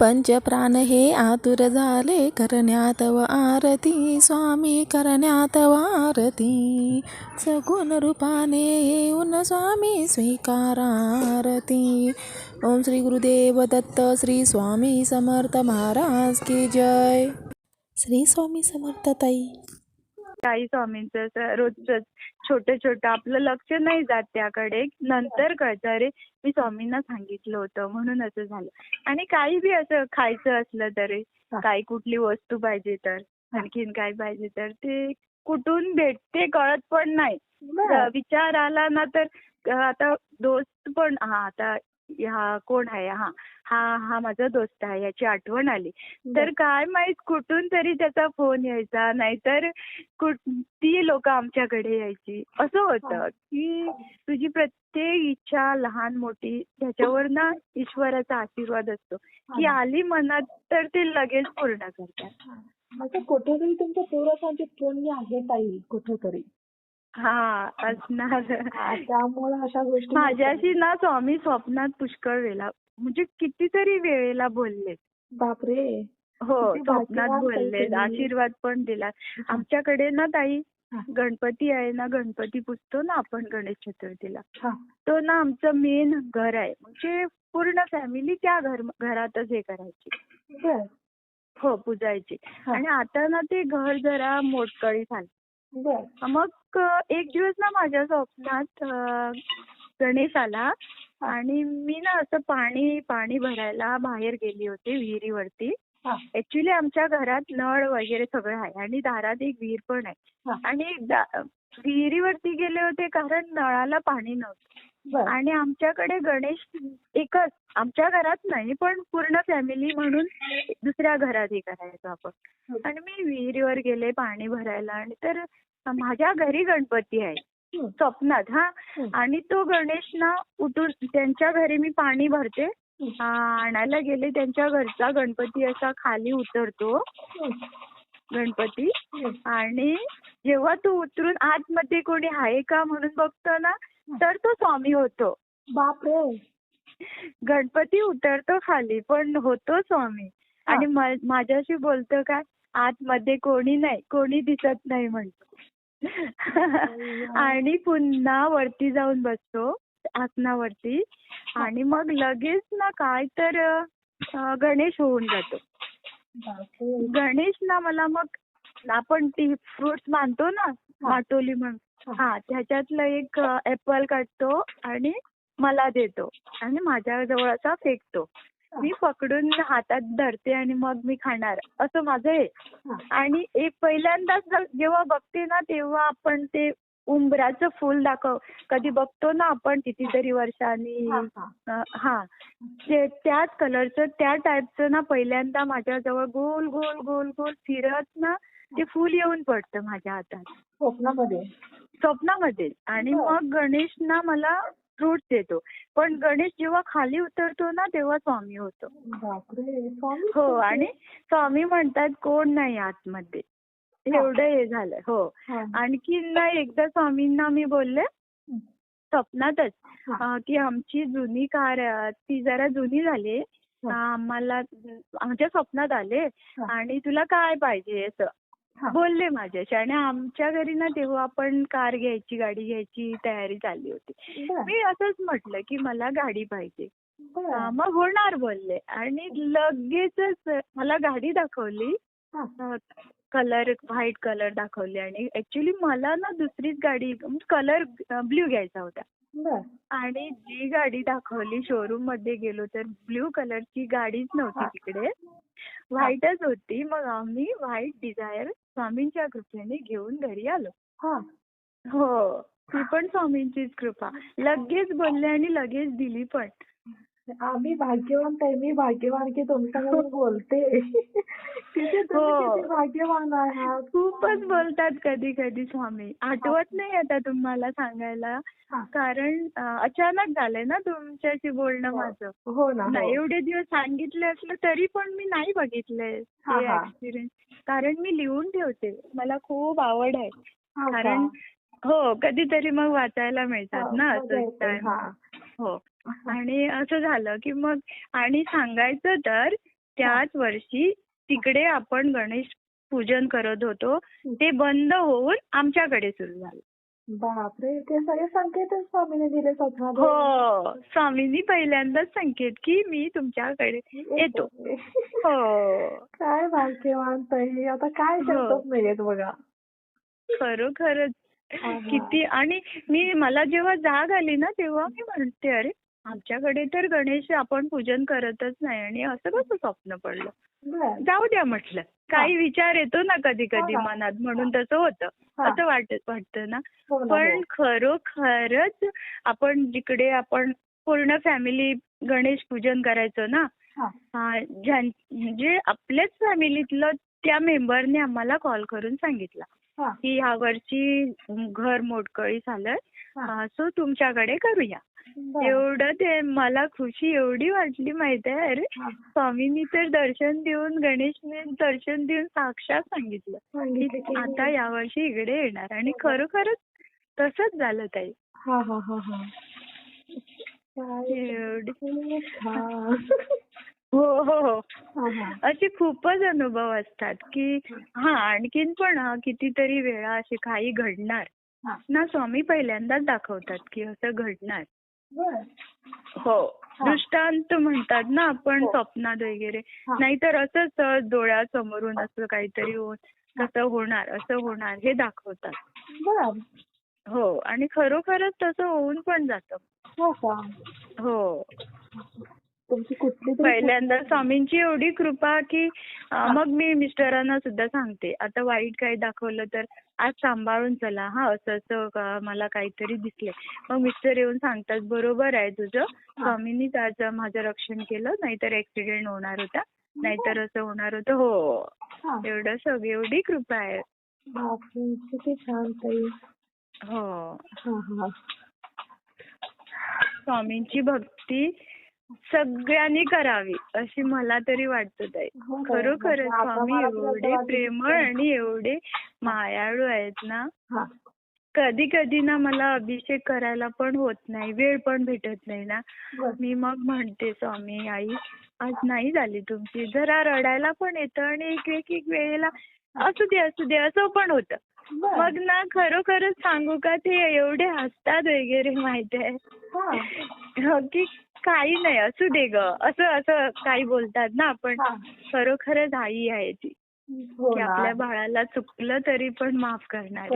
पंचप्राण हे आतुर झाले करण्यात व आरती. स्वामी करण्यात व आरती. सगुण रूपाने येऊन स्वामी स्वीकारारती. ओम श्री गुरुदेव दत्त श्री स्वामी समर्थ महाराज की जय. श्री स्वामी समर्थ ताई. काही स्वामींचं रोजच छोटं छोटं आपलं लक्ष नाही जात त्याकडे. नंतर कळतं अरे मी स्वामींना सांगितलं होतं म्हणून असं झालं. आणि काही बी असं खायचं असलं तरी काही कुठली वस्तू पाहिजे तर आणखीन काय पाहिजे तर ते कुठून भेटते कळत पण नाही. विचार आला ना तर आता दोस्त पण हा आता हा कोण आहे? हा हा हा माझा दोस्त आहे याची आठवण आली. तर काय माहीत कुठून तरी त्याचा फोन यायचा नाहीतर ती लोक आमच्याकडे यायची. असं होतं की तुझी प्रत्येक इच्छा लहान मोठी त्याच्यावर ना ईश्वराचा आशीर्वाद असतो. की आली मनात तर ते लगेच पूर्ण करतात. कुठेतरी तुमच्या पूर्वजांचे पुण्य आहे ताई कुठेतरी. हा असणार. त्यामुळे अशा गोष्टी माझ्याशी ना स्वामी स्वप्नात पुष्कळ वेळा म्हणजे कितीतरी वेळेला बोलले बापरे. हो स्वप्नात बोलले. आशीर्वाद पण दिला. आमच्याकडे ना ताई. गणपती आहे ना गणपती पुजतो ना आपण गणेश चतुर्थीला. तो ना आमचं मेन घर आहे. म्हणजे पूर्ण फॅमिली त्या घर घरातच हे करायची. हो पुजायची. आणि आता ना ते घर जरा मोडकळी झालं. मग एक दिवस ना माझ्या स्वप्नात गणेश आला आणि मी ना असं पाणी पाणी भरायला बाहेर गेली होते विहिरीवरती. ऍक्च्युली आमच्या घरात नळ वगैरे सगळं आहे आणि दारात एक विहीर पण आहे. आणि विहिरीवरती गेले होते कारण नळाला पाणी नव्हतं. आणि आमच्याकडे गणेश एकच आमच्या घरात नाही पण पूर्ण फॅमिली म्हणून दुसऱ्या घरात हे करायचो आपण आणि मी विहिरीवर गेले पाणी भरायला आणि तर माझ्या घरी गणपती आहे हं. स्वप्नात हा हं. आणि तो गणेश ना उठून त्यांच्या घरी मी पाणी भरते हं. आणायला गेले त्यांच्या घरचा गणपती असा खाली उतरतो हं. गणपती हं. आणि जेव्हा तो उतरून आतमध्ये कोणी आहे का म्हणून बघतो ना तर तो स्वामी होतो बापरे गणपती उतरतो खाली पण होतो स्वामी. आणि माझ्याशी बोलतो काय आतमध्ये कोणी नाही कोणी दिसत नाही म्हणतो. आणि पुन्हा वरती जाऊन बसतो आसनावरती. आणि मग लगेच ना काय तर गणेश होऊन जातो. गणेश ना मला मग आपण ती फ्रुट्स मानतो ना माटोली म्हणून. हा. त्याच्यातलं एक ऍपल काढतो आणि मला देतो. आणि माझ्या जवळ असा फेकतो मी पकडून हातात धरते आणि मग मी खाणार. असं माझं आहे. आणि एक पहिल्यांदाच जेव्हा बघते ना तेव्हा आपण ते उंबराचं फुल दाखव कधी बघतो ना आपण कितीतरी वर्षांनी. हा, ते त्याच कलरचं त्या टाईपचं ना पहिल्यांदा माझ्याजवळ गोल गोल गोल गोल फिरत ना ते फुल येऊन पडतं माझ्या हातात. स्वप्नामध्ये? स्वप्नामध्ये. आणि. मग गणेश ना मला फ्रूट देतो. पण गणेश जेव्हा खाली उतरतो ना तेव्हा स्वामी होतो. हो आणि स्वामी म्हणतात कोण नाही आतमध्ये. एवढं हे झालं हो. हा. आणखी ना एकदा स्वामींना मी बोलले. स्वप्नातच की आमची जुनी कार ती जरा जुनी झाली आम्हाला आमच्या स्वप्नात आले. आणि तुला काय पाहिजे? असं. बोलले माझ्याशी आणि आमच्या घरी ना तेव्हा आपण कार घ्यायची गाडी घ्यायची तयारी चालली होती. मी असंच म्हटलं की मला गाडी पाहिजे. मग होणार बोलले आणि लगेचच मला गाडी दाखवली. कलर व्हाईट कलर दाखवली आणि ऍक्च्युली मला ना दुसरीच गाडी कलर ब्ल्यू घ्यायचा होता. आणि जी गाडी दाखवली शोरूममध्ये गेलो तर ब्ल्यू कलरची गाडीच नव्हती तिकडे. व्हाईटच होती. मग आम्ही व्हाईट डिझायर स्वामींच्या कृपेने घेऊन घरी आलो. हा. हो. ती पण स्वामींचीच कृपा. लगेच बोलले आणि लगेच दिली पण. आम्ही भाग्यवान ताई मी भाग्यवान की तुमच्याकडे बोलते. हो. भाग्यवान आहात. खूपच बोलतात कधी कधी स्वामी. आठवत नाही आता तुम्हाला सांगायला. हा. कारण अचानक झालंय ना तुमच्याशी बोलणं माझं. हो ना हो. एवढे दिवस सांगितले असलं तरी पण मी नाही बघितलंय हा, हा. एक्सपिरियन्स कारण मी लिहून ठेवते. मला खूप आवड आहे. हा? कारण हो कधीतरी मग वाचायला मिळतात ना हा. हा. हो आणि असं झालं की मग आणि सांगायचं तर त्याच वर्षी तिकडे आपण गणेश पूजन करत होतो. ते बंद होऊन आमच्याकडे सुरू झालं. बापरे! ते सगळे संकेत स्वामीने दिले हो. स्वामींनी पहिल्यांदाच संकेत की मी तुमच्याकडे येतो. हो. काय भाग्यवान ताई. आता काय हो. शब्दच नाहीयेत बघा. खरोखरच. हा. किती? आणि मी मला जेव्हा जाग आली ना तेव्हा मी म्हणते अरे आमच्याकडे तर गणेश आपण पूजन करतच नाही. आणि असं कसं स्वप्न पडलं? जाऊ द्या म्हटलं. काही विचार येतो ना कधी कधी हो ना. मनात म्हणून तसं होतं. असं वाटत वाटतं ना. हो पण हो. खरोखरच आपण जिकडे आपण पूर्ण फॅमिली गणेश पूजन करायचो ना म्हणजे आपल्याच फॅमिलीतलं त्या मेंबरने आम्हाला कॉल करून सांगितलं. की ह्या वर्षी घर मोडकळी झालंय. हा. सो तुमच्याकडे करूया. एवढं ते मला खुशी एवढी वाटली माहिती आहे अरे हा. स्वामींनी तर दर्शन देऊन गणेशने दर्शन देऊन साक्षात सांगितलं. की आता यावर्षी इकडे येणार. आणि खरोखरच तसंच झालं ताई. हा हा हा हा. एवढी. हो हो हो. असे खूपच अनुभव असतात की हा आणखीन पण कितीतरी वेळा असे काही घडणार. ना स्वामी पहिल्यांदाच दाखवतात की असं घडणार. हो. दृष्टांत म्हणतात ना आपण हो. स्वप्नात वगैरे. नाहीतर असंच सहज डोळ्यासमोरून असं काहीतरी कसं होणार असं होणार हे दाखवतात. हो आणि खरोखरच तसं होऊन पण जातं. हो. हो पहिल्यांदा स्वामींची एवढी कृपा की मग मी मिस्टरांना सुद्धा सांगते. आता वाईट काही दाखवलं तर आज सांभाळून चला. हा असं असं मला काहीतरी दिसलंय. मग मिस्टर येऊन सांगतात बरोबर आहे तुझं. स्वामींनीच आज माझं रक्षण केलं. नाहीतर ऍक्सिडेंट होणार होता. नाहीतर असं होणार होतं. हो. हा. एवढं सगळं एवढी कृपा आहे. बापरे किती छान ताई. हो. हा हा. स्वामींची भक्ती सगळ्यांनी करावी अशी मला तरी वाटतं ताई. हो ताई. खरोखरच म्हणजे स्वामी एवढे प्रेमळ आणि एवढे मायाळू आहेत ना कधी कधी ना मला अभिषेक करायला पण होत नाही वेळ पण भेटत नाही ना. मी मग म्हणते स्वामी आई आज नाही झाली तुमची. जरा रडायला पण येतं आणि एक एक एक वेळेला असू दे असू दे असं पण होतं. मग ना खरोखरच सांगू का ते एवढे हसतात वगैरे माहिती आहे हो की काही नाही असू दे ग. असं असं काही बोलतात ना आपण. खरोखरच आई आहे ती. हो की आपल्या बाळाला चुकलं तरी पण माफ करणार.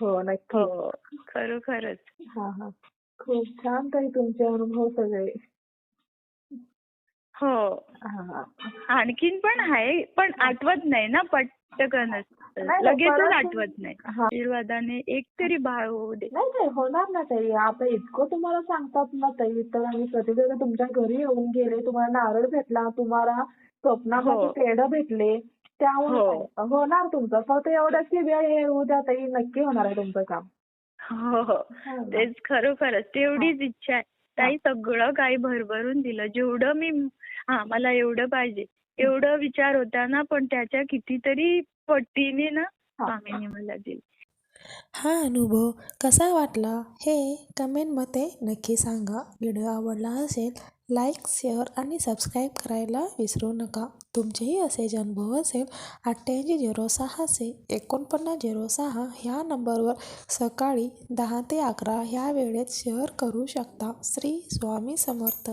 हो नक्की हो खरोखरच. हा हा. खूप छान ताई तुमचे अनुभव सगळे. हो. आणखीन पण आहे पण आठवत नाही ना नाही, लगेचच आठवत नाही. हा. आशीर्वादाने एक तरी बाळ होऊ दे. नाही नाही होणार ना ताई. आता इतकं तुम्हाला सांगतात ना ताई तर आम्ही प्रतिदिन तुमच्या घरी येऊन गेले तुम्हाला नारळ भेटला तुम्हाला स्वप्नामध्ये हो. पेढ भेटले त्यामुळे हो. होणार तुमचं. फक्त एवढंच की वेळ येऊ द्या ताई नक्की होणार आहे तुमचं काम. हो. हो हा. तेच खरोखरच. तेवढीच इच्छा आहे. ताई सगळं काही भरभरून दिलं. जेवढं मी हा मला एवढं पाहिजे. एवढं विचार होता ना पण त्याच्या कितीतरी पटीने ना हा. स्वामींनी मला दिलं. हा अनुभव कसा वाटला हे कमेंटमध्ये नक्की सांगा. व्हिडिओ आवडला असेल लाईक शेअर आणि सबस्क्राईब करायला विसरू नका. तुमचेही असे जे अनुभव असेल अठ्ठ्याऐंशी झिरो सहाशे एकोणपन्नास झिरो सहा ह्या नंबरवर सकाळी दहा ते अकरा ह्या वेळेत शेअर करू शकता. श्री स्वामी समर्थ.